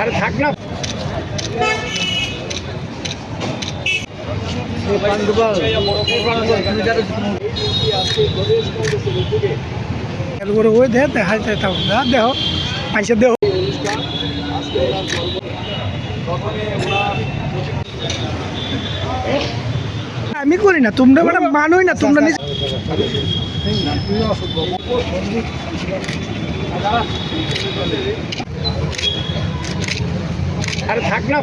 আরে থাক না। ওই দেহ দেখা যায় দেহ পয়সা দেহ আমি করি না তোমরা মানে মানোই না তোমরা নিজে আরে থাক না।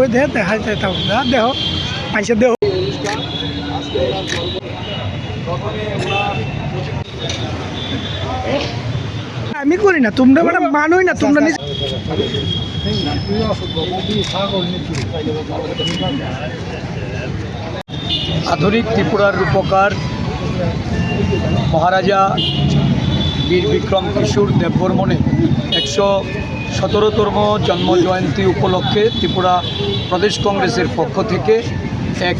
ওই দেহ দেখা যায় তাও দেহ পয়সা দেহ। আমি করি না, তোমরা মানে মানোই না, তোমরা নিজে আধুনিক ত্রিপুরার রূপকার মহারাজা বীর বিক্রম কিশোর দেববর্মনে একশো সতেরোতম জন্ম জয়ন্তী উপলক্ষে ত্রিপুরা প্রদেশ কংগ্রেসের পক্ষ থেকে এক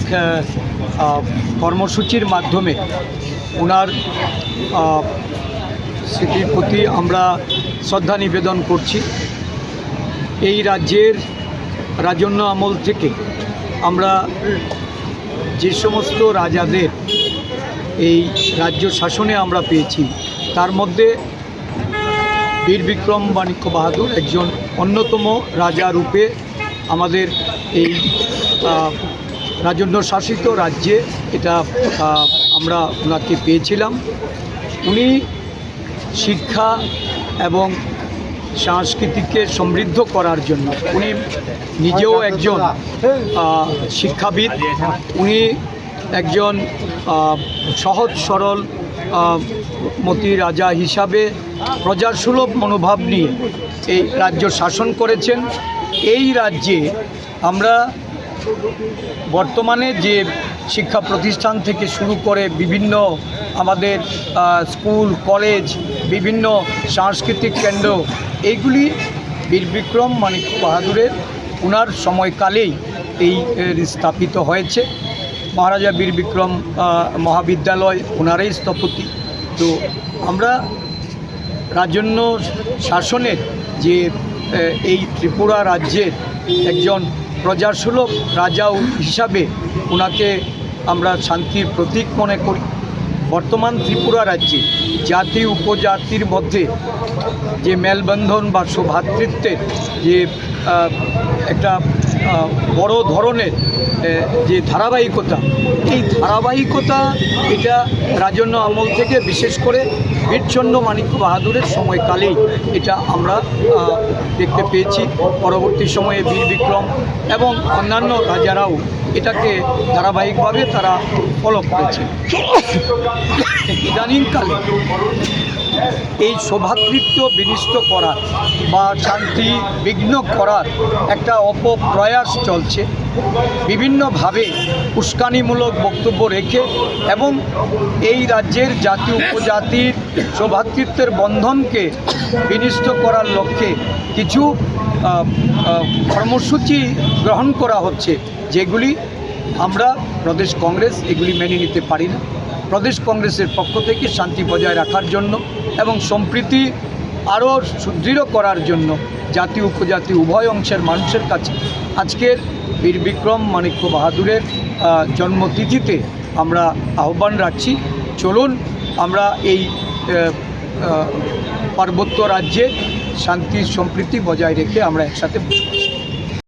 কর্মসূচির মাধ্যমে ওনার স্মৃতির প্রতি আমরা শ্রদ্ধা নিবেদন করছি। এই রাজ্যের রাজন্য আমল থেকে আমরা যে সমস্ত রাজাদের এই রাজ্য শাসনে আমরা পেয়েছি, তার মধ্যে বীর বিক্রম বাণিক্য বাহাদুর একজন অন্যতম রাজা রূপে আমাদের এই রাজন্য শাসিত রাজ্যে এটা আমরা ওনাকে পেয়েছিলাম। উনি শিক্ষা এবং সংস্কৃতিকে সমৃদ্ধ করার জন্য, উনি নিজেও একজন শিক্ষাবিদ, উনি একজন সহজ, সরল মতি রাজা হিসাবে প্রজার সুলভ মনোভাব নিয়ে এই রাজ্য শাসন করেছেন। এই রাজ্যে আমরা বর্তমানে যে শিক্ষা প্রতিষ্ঠান থেকে শুরু করে বিভিন্ন আমাদের স্কুল, কলেজ, বিভিন্ন সাংস্কৃতিক কেন্দ্র, এইগুলি বীর বিক্রম মানিক বাহাদুরের ওনার সময়কালেই এই স্থাপিত হয়েছে। মহারাজা বীর বিক্রম মহাবিদ্যালয় ওনারাই স্থপতি। তো আমরা রাজন্য শাসনের যে এই ত্রিপুরা রাজ্যের একজন প্রজাসুলভ রাজা হিসাবে ওনাকে আমরা শান্তির প্রতীক মনে করি। বর্তমান ত্রিপুরা রাজ্যে জাতি উপজাতির মধ্যে যে মেলবন্ধন বা সৌভাতৃত্বের যে একটা বড় ধরনের যে ধারাবাহিকতা, এই ধারাবাহিকতা এটা রাজন্য আমল থেকে বিশেষ করে বীরচন্দ্র মাণিক্য বাহাদুরের সময়কালেই এটা আমরা দেখতে পেয়েছি। পরবর্তী সময়ে বীর বিক্রম এবং অন্যান্য রাজারাও এটাকে ধারাবাহিকভাবে তারা ফলো করেছে। ইদানিংকালে এই সৌভাতৃত্ব বিনিষ্ট করার বা শান্তি বিঘ্ন করার একটা অপপ্রয়াস চলছে। বিভিন্নভাবে উস্কানিমূলক বক্তব্য রেখে এবং এই রাজ্যের জাতি উপজাতির সৌভাতৃত্বের বন্ধনকে বিনিষ্ট করার লক্ষ্যে কিছু কর্মসূচি গ্রহণ করা হচ্ছে, যেগুলি আমরা প্রদেশ কংগ্রেস এগুলি মেনে নিতে পারি না। প্রদেশ কংগ্রেসের পক্ষ থেকে শান্তি বজায় রাখার জন্য এবং সম্প্রীতি আরও সুদৃঢ় করার জন্য জাতি উপজাতি উভয় অংশের মানুষের কাছে আজকের বীর বিক্রম মাণিক্য বাহাদুরের জন্মতিথিতে আমরা আহ্বান রাখছি চলুন আমরা এই পার্বত্য রাজ্যে শান্তি, সম্প্রীতি বজায় রেখে আমরা একসাথে বসবাস।